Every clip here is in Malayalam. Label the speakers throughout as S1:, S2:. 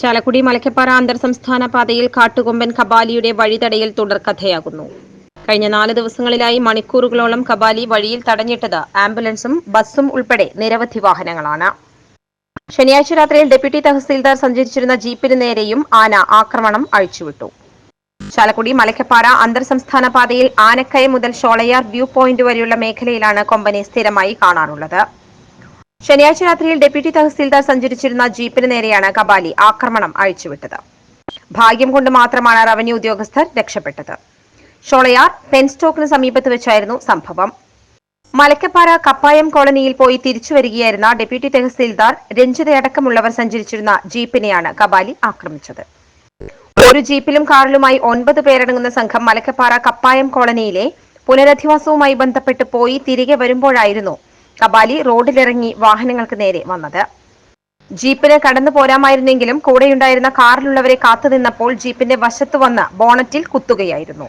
S1: ചാലക്കുടി മലക്കപ്പാറ അന്തർ സംസ്ഥാന പാതയിൽ കാട്ടുകൊമ്പൻ കബാലിയുടെ വഴിതടയൽ തുടർക്കഥയാകുന്നു. കഴിഞ്ഞ നാല് ദിവസങ്ങളിലായി മണിക്കൂറുകളോളം കബാലി വഴിയിൽ തടഞ്ഞിട്ടത് ആംബുലൻസും ബസ്സും ഉൾപ്പെടെ നിരവധി വാഹനങ്ങളാണ്. ശനിയാഴ്ച രാത്രിയിൽ ഡെപ്യൂട്ടി തഹസീൽദാർ സഞ്ചരിച്ചിരുന്ന ജീപ്പിന് നേരെയും ആന ആക്രമണം അഴിച്ചുവിട്ടു. ചാലക്കുടി മലക്കപ്പാറ അന്തർ സംസ്ഥാന പാതയിൽ ആനക്കയ മുതൽ ഷോളയാർ വ്യൂ പോയിന്റ് വരെയുള്ള മേഖലയിലാണ് കൊമ്പനെ സ്ഥിരമായി കാണാറുള്ളത്. ശനിയാഴ്ച രാത്രിയിൽ ഡെപ്യൂട്ടി തഹസീൽദാർ സഞ്ചരിച്ചിരുന്ന ജീപ്പിന് നേരെയാണ് കബാലി ആക്രമണം അഴിച്ചുവിട്ടത്. ഭാഗ്യം കൊണ്ട് മാത്രമാണ് റവന്യൂ ഉദ്യോഗസ്ഥർ രക്ഷപ്പെട്ടത്. ഷോളയാർ പെൻസ്റ്റോക്കിന് സമീപത്ത് വെച്ചായിരുന്നു സംഭവം. മലക്കപ്പാറ കപ്പായം കോളനിയിൽ പോയി തിരിച്ചു വരികയായിരുന്ന ഡെപ്യൂട്ടി തഹസീൽദാർ രഞ്ജിതയടക്കമുള്ളവർ സഞ്ചരിച്ചിരുന്ന ജീപ്പിനെയാണ് കബാലി ആക്രമിച്ചത്. ഒരു ജീപ്പിലും കാറിലുമായി ഒൻപത് പേരടങ്ങുന്ന സംഘം മലക്കപ്പാറ കപ്പായം കോളനിയിലെ പുനരധിവാസവുമായി ബന്ധപ്പെട്ട് പോയി തിരികെ വരുമ്പോഴായിരുന്നു കബാലി റോഡിലിറങ്ങി വാഹനങ്ങൾക്ക് നേരെ വന്നത്. ജീപ്പിന് കടന്നു പോരാമായിരുന്നെങ്കിലും കൂടെയുണ്ടായിരുന്ന കാറിലുള്ളവരെ കാത്തുനിന്നപ്പോൾ ജീപ്പിന്റെ വശത്തു വന്ന് ബോണറ്റിൽ കുത്തുകയായിരുന്നു.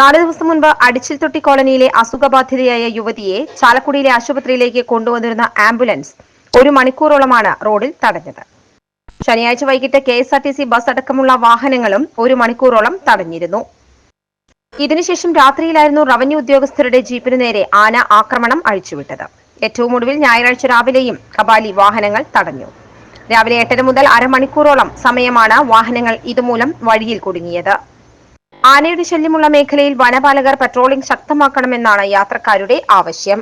S1: നാല് ദിവസം മുൻപ് അടിച്ചിൽ തൊട്ടി കോളനിയിലെ അസുഖബാധിതയായ യുവതിയെ ചാലക്കുടിയിലെ ആശുപത്രിയിലേക്ക് കൊണ്ടുവന്നിരുന്ന ആംബുലൻസ് ഒരു മണിക്കൂറോളമാണ് റോഡിൽ തടഞ്ഞത്. ശനിയാഴ്ച വൈകിട്ട് കെ ബസ് അടക്കമുള്ള വാഹനങ്ങളും ഒരു മണിക്കൂറോളം തടഞ്ഞിരുന്നു. ഇതിനുശേഷം രാത്രിയിലായിരുന്നു റവന്യൂ ഉദ്യോഗസ്ഥരുടെ ജീപ്പിനു നേരെ ആന ആക്രമണം അഴിച്ചുവിട്ടത്. ഏറ്റവും ഒടുവിൽ ഞായറാഴ്ച രാവിലെയും കബാലി വാഹനങ്ങൾ തടഞ്ഞു. രാവിലെ എട്ടര മുതൽ അരമണിക്കൂറോളം സമയമാണ് വാഹനങ്ങൾ ഇതുമൂലം വഴിയിൽ കുടുങ്ങിയത്. ആനയുടെ ശല്യമുള്ള മേഖലയിൽ വനപാലകർ പട്രോളിംഗ് ശക്തമാക്കണമെന്നാണ് യാത്രക്കാരുടെ ആവശ്യം.